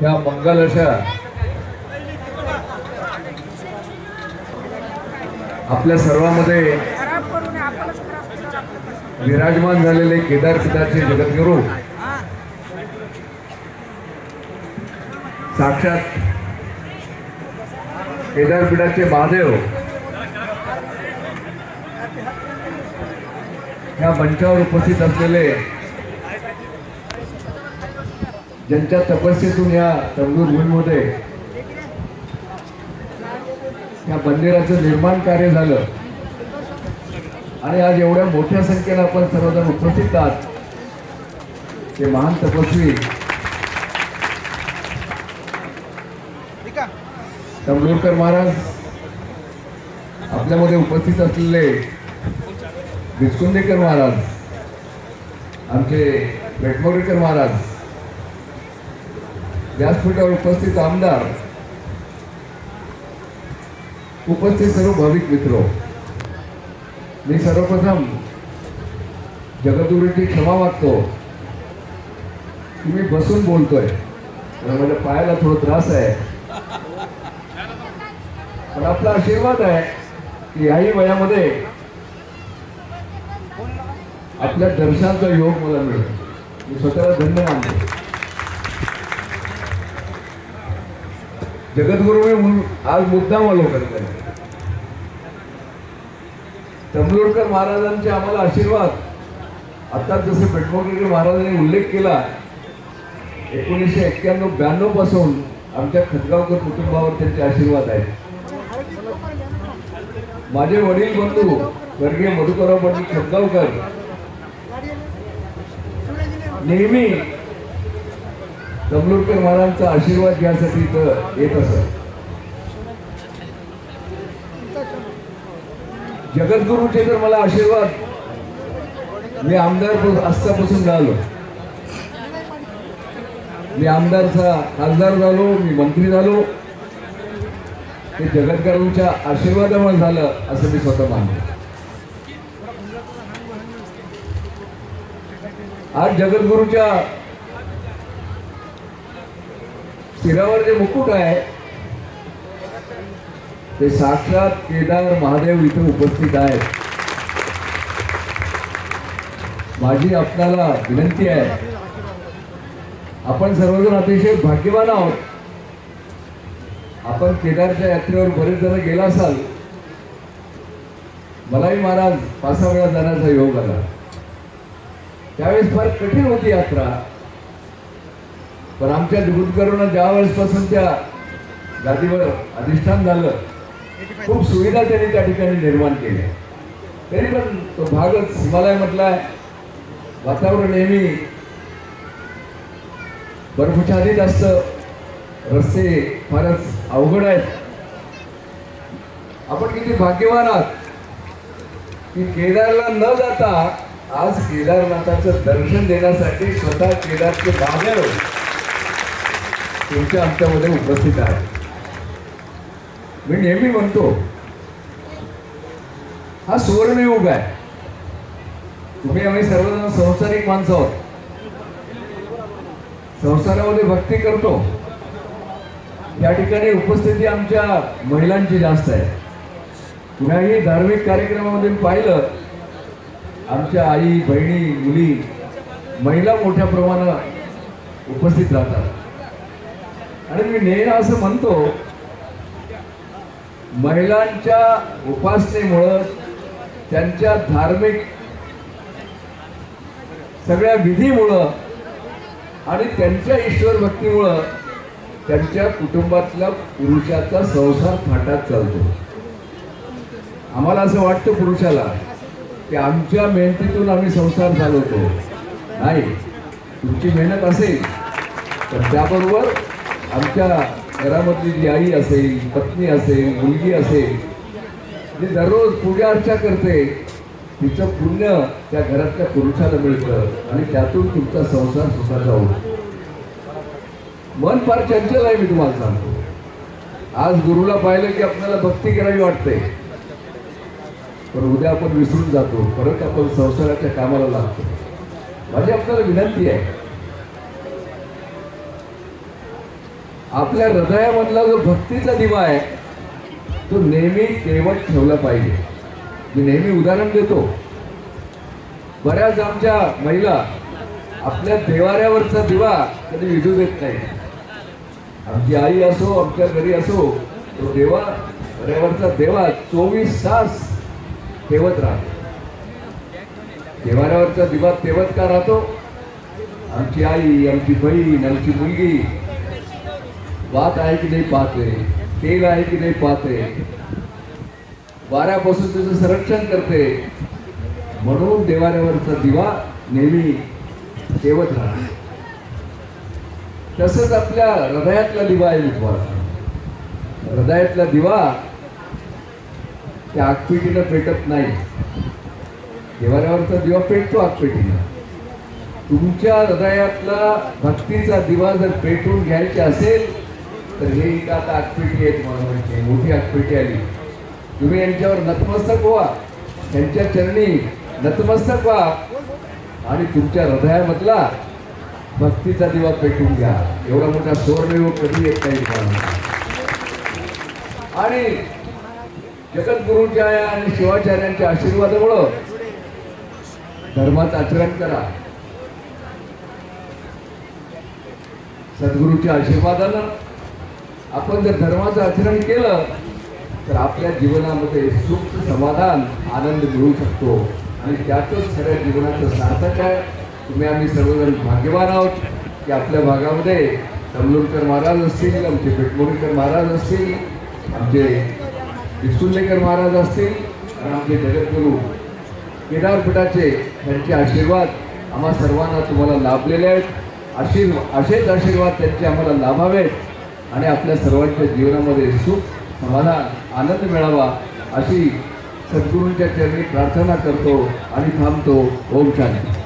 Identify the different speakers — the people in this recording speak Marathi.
Speaker 1: ह्या मंगल अशा. आपल्या सर्वांमध्ये विराजमान झालेले केदार पिताचे जगद्गुरु. साक्षात केदारपीठाचे महादेव. या मंचावर उपस्थित असलेले ज्यांच्या तपस्येतून या तंदूर भूमीमध्ये या मंदिराचं निर्माण कार्य झालं. आणि आज एवढ्या मोठ्या संख्येनं आपण सर्वजण उपस्थित आहात. ते महान तपस्वी तंबलूरकर महाराज आपल्यामध्ये उपस्थित असलेले बिचकुंदेकर महाराज आमचे पेटमोरेकर महाराज व्यासपीठावर उपस्थित आमदार उपस्थित सर्व भाविक मित्र. मी सर्वप्रथम जगदुरीची क्षमा मागतो. की मी बसून बोलतोय. माझ्या पायाला थोडा त्रास आहे. पण आपला आशीर्वाद आहे की याही वयामध्ये आपल्या दर्शनाचा योग मला मिळतो मी स्वतःला धन्य मानतो. जगद्गुरू आज मुद्दाम अवलोकन कधी तमलोडकर महाराजांचे आम्हाला आशीर्वाद. आता जसे पेटमोकर महाराजांनी उल्लेख केला एकोणीसशे एक्क्याण्णव ब्याण्णवपासून आमच्या खतगावकर कुटुंबावर त्यांचे आशीर्वाद आहेत. माझे वडील बंधू स्वर्गीय मधुकरराव पाटील खतगावकर नेहमी दमलूरकर महाराजांचा आशीर्वाद घ्यासाठी इथं येत असत. जगद्गुरूचे तर मला आशीर्वाद मी आमदार असतापासून झालो. मी आमदारचा खासदार झालो मी मंत्री झालो. ते जगद्गुरूंच्या आशीर्वादामुळे झालं असं मी स्वतः मानतो. आज जगद्गुरूच्या शिरावर जे मुकुट आहे ते साक्षात केदार महादेव इथे उपस्थित आहेत. माझी आपल्याला विनंती आहे आपण सर्वजण अतिशय भाग्यवान आहोत. आपण केदारच्या यात्रेवर बरेच जण गेला असाल मलाही महाराज पाच सहा वेळा जाण्याचा योग आला. त्यावेळेस फार कठीण होती यात्रा. पण आमच्या दुधकरूंना ज्या वेळेसपासून त्या गादीवर अधिष्ठान झालं खूप सुविधा त्यांनी त्या ठिकाणी निर्माण केल्या. तरी पण तो भागच हिमालय म्हटलाय वातावरण नेहमी बर्फछादित असतं. रस्ते फारच अवघड आहेत. आपण किती भाग्यवान आहात की केदारला न जाता आज केदारनाथाचं दर्शन देण्यासाठी स्वतः केदारचे महादेव तुमच्या आमच्यामध्ये उपस्थित आहे. मी नेहमी म्हणतो हा सुवर्णयुग आहे. तुम्ही आम्ही सर्वजण संसारिक माणसं आहोत. संसारामध्ये भक्ती करतो. या ठिकाणी उपस्थिती आमच्या महिलांची जास्त आहे. कुणाही धार्मिक कार्यक्रमामध्ये पाहिलं आमच्या आई बहिणी मुली महिला मोठ्या प्रमाणात उपस्थित राहतात. आणि मी नेहमी असं म्हणतो महिलांच्या उपासनेमुळं त्यांच्या धार्मिक सगळ्या विधीमुळं आणि त्यांच्या ईश्वर भक्तीमुळं त्यांच्या कुटुंबातल्या पुरुषाचा संसार थाटात चालतो. आम्हाला असं वाटतं पुरुषाला की आमच्या मेहनतीतून आम्ही संसार चालवतो. नाही तुमची मेहनत असेल तर त्याबरोबर आमच्या घरामधली जी आई असेल पत्नी असेल मुलगी असेल जी दररोज पूजा अर्चा करते तिचं पुण्य त्या घरातल्या पुरुषाला मिळतं आणि त्यातून तुमचा संसार सुखाचा होतो. मन फार चंचल आहे मी तुम्हाला सांगतो. आज गुरुला पाहिलं की आपल्याला भक्ती करावी वाटते. पण उद्या आपण विसरून जातो. परत आपण संसाराच्या कामाला लागतो. माझी आपल्याला विनंती आहे. आपल्या हृदयामधला जो भक्तीचा दिवा आहे तो नेहमी तेवत ठेवला पाहिजे. मी नेहमी उदाहरण देतो. बऱ्याच आमच्या महिला आपल्या देवाऱ्यावरचा दिवा कधी विझू देत नाही आमची आई असो आमच्या घरी असो तो देवा देवाऱ्यावरचा देवा चोवीस तास तेवत राहतो. देवाऱ्यावरचा दिवा तेवत का राहतो? आमची आई आमची बहीण आमची मुलगी वात आहे की नाही पाहते तेल आहे की नाही पाहते वाऱ्यापासून त्याचं संरक्षण करते. म्हणून देवाऱ्यावरचा दिवा नेहमी ठेवत राहतो तसंच आपल्या हृदयातला दिवा आहे विश्वास हृदयातला दिवा त्या आगपेटीनं पेटत नाही. देवाऱ्यावरचा दिवा पेटतो आगपेटीनं तुमच्या हृदयातला भक्तीचा दिवा जर पेटून घ्यायचा असेल तर हे एक आता आठपेटी आहेत मला म्हणते मोठी आठपेटी आली. तुम्ही यांच्यावर नतमस्तक व्हा. त्यांच्या चरणी नतमस्तक व्हा. आणि तुमच्या हृदयामधला भक्तीचा दिवा पेटून घ्या. एवढा मोठा सोरदेव कधी येत नाही तुम्हाला. आणि जगद्गुरूंच्या आणि शिवाचार्यांच्या आशीर्वादामुळं धर्माचं आचरण करा. सद्गुरूच्या आशीर्वादानं आपण जर धर्माचं आचरण केलं तर आपल्या जीवनामध्ये सुख समाधान आनंद मिळू शकतो. आणि त्यातच खऱ्या जीवनाचं सार्थक आहे. तुम्ही आम्ही सर्वजण भाग्यवान आहोत की आपल्या भागामध्ये तमलुरकर महाराज असतील आमचे पेटमोरीकर महाराज असतील आमचे विष्णुलेकर महाराज असतील आणि आमचे जगद्गुरू केदारपीठाचे त्यांचे आशीर्वाद आम्हा सर्वांना तुम्हाला लाभलेले आहेत. आशीर्वा असेच आशीर्वाद त्यांचे आम्हाला लाभावेत. आणि आपल्या सर्वांच्या जीवनामध्ये सुख समाधान आनंद मिळावा अशी सद्गुरूंच्या चरणी प्रार्थना करतो आणि थांबतो. ओम शांती.